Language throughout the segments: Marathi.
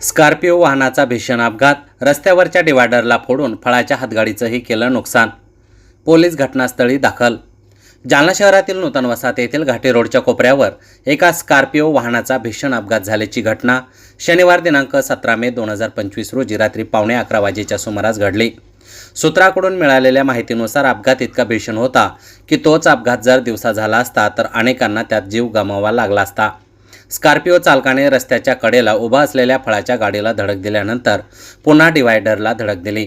स्कॉर्पिओ वाहनाचा भीषण अपघात रस्त्यावरच्या डिवायडरला फोडून फळाच्या हातगाडीचंही केलं नुकसान. पोलीस घटनास्थळी दाखल. जालना शहरातील नूतन वसाहत येथील घाटी रोडच्या कोपऱ्यावर एका स्कॉर्पिओ वाहनाचा भीषण अपघात झाल्याची घटना शनिवार दिनांक सतरा मे दोन हजार पंचवीस रोजी रात्री पावणे अकरा वाजेच्या सुमारास घडली. सूत्राकडून मिळालेल्या माहितीनुसार अपघात इतका भीषण होता की तोच अपघात जर दिवसा झाला असता तर अनेकांना त्यात जीव गमावा लागला असता. स्कॉर्पिओ चालकाने रस्त्याच्या कडेला उभा असलेल्या फळाच्या गाडीला धडक दिल्यानंतर पुन्हा डिवायडरला धडक दिली.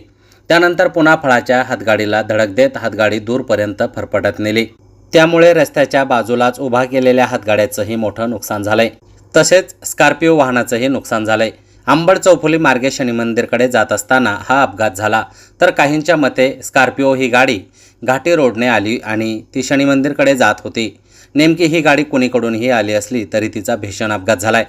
त्यानंतर पुन्हा फळाच्या हातगाडीला धडक देत हातगाडी दूरपर्यंत फरफटत नेली. त्यामुळे रस्त्याच्या बाजूलाच उभा केलेल्या हातगाड्याचंही मोठं नुकसान झालंय. तसेच स्कॉर्पिओ वाहनाचंही नुकसान झालंय. अंबड चौफुली मार्गे शनी मंदिरकडे जात असताना हा अपघात झाला. तर काहींच्या मते स्कॉर्पिओ ही गाडी घाटी रोडने आली आणि ती शनी मंदिरकडे जात होती. नेमकी ही गाडी कुणीकडूनही आली असली तरी तिचा भीषण अपघात झालाय.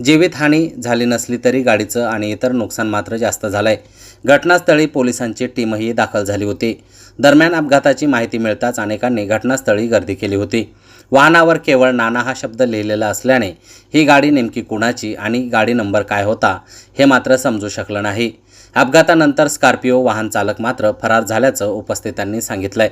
जीवितहानी झाली नसली तरी गाडीचं आणि इतर नुकसान मात्र जास्त झालं आहे घटनास्थळी पोलिसांची टीमही दाखल झाली होती. दरम्यान अपघाताची माहिती मिळताच अनेकांनी घटनास्थळी गर्दी केली होती. वाहनावर केवळ नाना हा शब्द लिहिलेला असल्याने ही गाडी नेमकी कुणाची आणि गाडी नंबर काय होता हे मात्र समजू शकलं नाही. अपघातानंतर स्कॉर्पिओ वाहन चालक मात्र फरार झाल्याचं उपस्थितांनी आहे